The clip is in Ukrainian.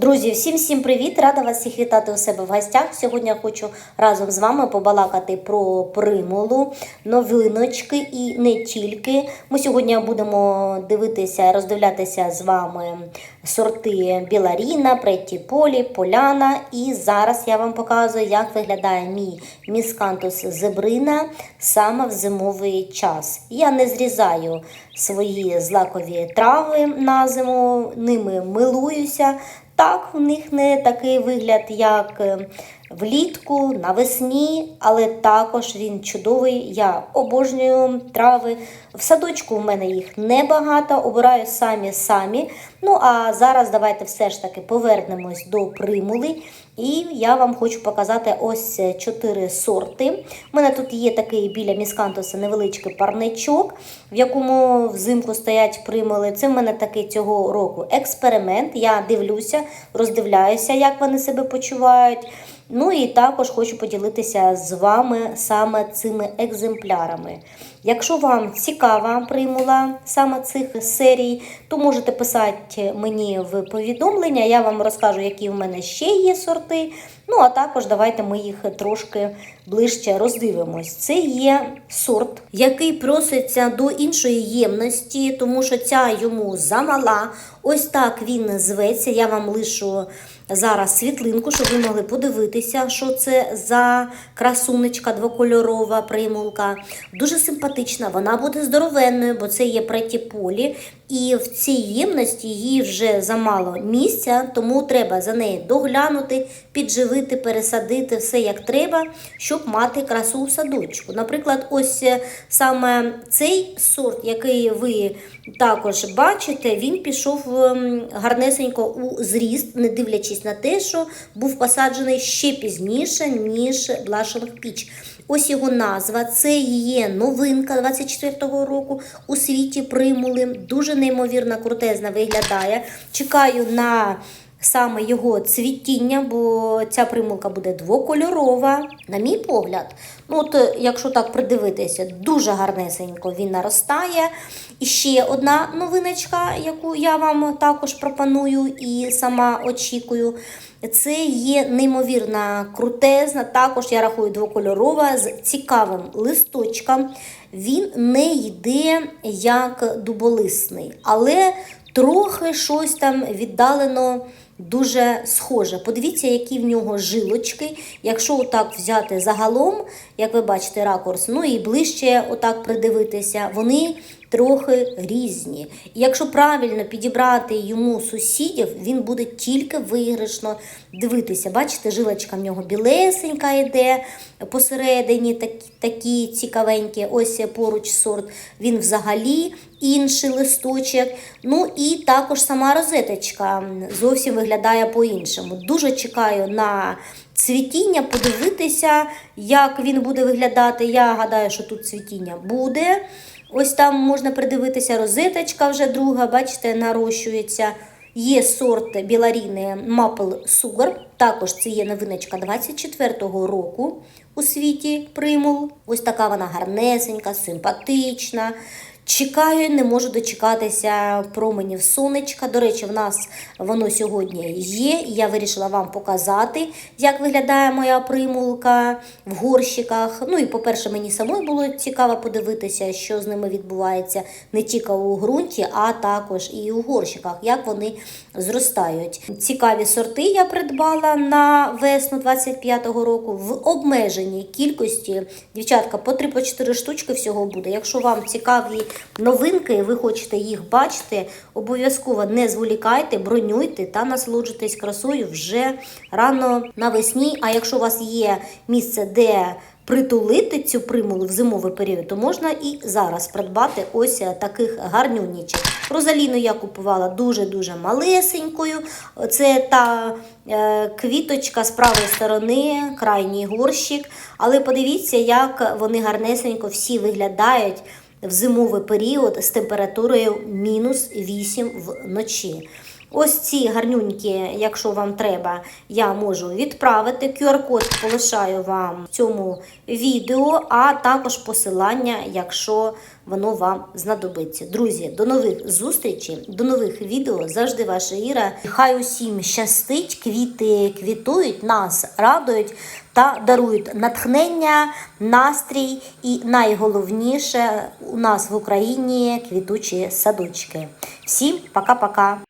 Друзі, всім всім привіт! Рада вас всіх вітати у себе в гостях. Сьогодні я хочу разом з вами побалакати про примулу, новиночки і не тільки. Ми сьогодні будемо дивитися, роздивлятися з вами сорти Біларіна, Претті Полі, Поляна. І зараз я вам показую, як виглядає мій міскантус зебрина саме в зимовий час. Я не зрізаю свої злакові трави на зиму, ними милуюся. Так, у них не такий вигляд, як е, влітку, навесні, але також він чудовий. Я обожнюю трави. В садочку в мене їх небагато, обираю самі самі. Ну а зараз давайте все ж таки повернемось до примули. І я вам хочу показати ось чотири сорти. У мене тут є такий біля міскантуса невеличкий парничок, в якому взимку стоять примули. Це в мене такий цього року експеримент. Я дивлюся, роздивляюся, як вони себе почувають. Ну і також хочу поділитися з вами саме цими екземплярами. Якщо вам цікава примула саме цих серій, то можете писати мені в повідомлення, я вам розкажу, які в мене ще є сорти. Ну, а також давайте ми їх трошки ближче роздивимось. Це є сорт, який проситься до іншої ємності, тому що ця йому замала. Ось так він зветься. Я вам лишу зараз світлинку, щоб ви могли подивитися, що це за красунечка двокольорова примулка. Дуже симпатична, вона буде здоровенною, бо це є преті полі. І в цій ємності їй вже замало місця, тому треба за нею доглянути, підживити, пересадити все як треба, щоб мати красу в садочку. Наприклад, ось е, саме цей сорт, який ви також бачите, він пішов ем, гарнесенько у зріст, не дивлячись на те, що був посаджений ще пізніше, ніж Блашинг Піч. Ось його назва. Це є новинка 24-го року у світі примули. Дуже неймовірно крутезна виглядає. Чекаю на саме його цвітіння, бо ця примулка буде двокольорова. На мій погляд, ну от е, якщо так придивитися, дуже гарнесенько він наростає. І ще одна новиночка, яку я вам також пропоную і сама очікую. Це є неймовірна крутезна, також я рахую двокольорова з цікавим листочком. Він не йде як дуболисний, але трохи щось там віддалено дуже схоже. Подивіться, які в нього жилочки. Якщо отак взяти загалом, як ви бачите, ракурс, ну і ближче отак придивитися, вони трохи різні. І якщо правильно підібрати йому сусідів, він буде тільки виграшно дивитися. Бачите, жилочка в нього білесенька йде посередині, такі, такі цікавенькі, ось поруч сорт. Він взагалі інший листочок. Ну і також сама розеточка зовсім виглядає по-іншому. Дуже чекаю на цвітіння, подивитися, як він буде виглядати. Я гадаю, що тут цвітіння буде. Ось там можна придивитися розеточка вже друга, бачите, нарощується. Є сорт біларіни Maple Sugar. Також це є новиночка 24-го року у світі примул. Ось така вона гарнесенька, симпатична. Чекаю, не можу дочекатися променів сонечка. До речі, в нас воно сьогодні є. Я вирішила вам показати, як виглядає моя примулка в горщиках. Ну і, по-перше, мені самой було цікаво подивитися, що з ними відбувається не тільки у ґрунті, а також і у горщиках, як вони зростають. Цікаві сорти я придбала на весну 25-го року в обмеженій кількості. Дівчатка, по 3-4 штучки всього буде. Якщо вам цікаві новинки, ви хочете їх бачити, обов'язково не зволікайте, бронюйте та насолоджуйтесь красою вже рано навесні. А якщо у вас є місце, де притулити цю примулу в зимовий період, то можна і зараз придбати ось таких гарнюнічок. Розаліну я купувала дуже-дуже малесенькою. Це та е, квіточка з правої сторони, крайній горщик. Але подивіться, як вони гарнесенько всі виглядають в зимовий період з температурою мінус 8 вночі. Ось ці гарнюнькі, якщо вам треба, я можу відправити. QR-код полишаю вам в цьому відео, а також посилання, якщо воно вам знадобиться. Друзі, до нових зустрічей, до нових відео. Завжди ваша Іра. Хай усім щастить, квіти квітують, нас радують та дарують натхнення, настрій і найголовніше у нас в Україні квітучі садочки. Всім пока-пока!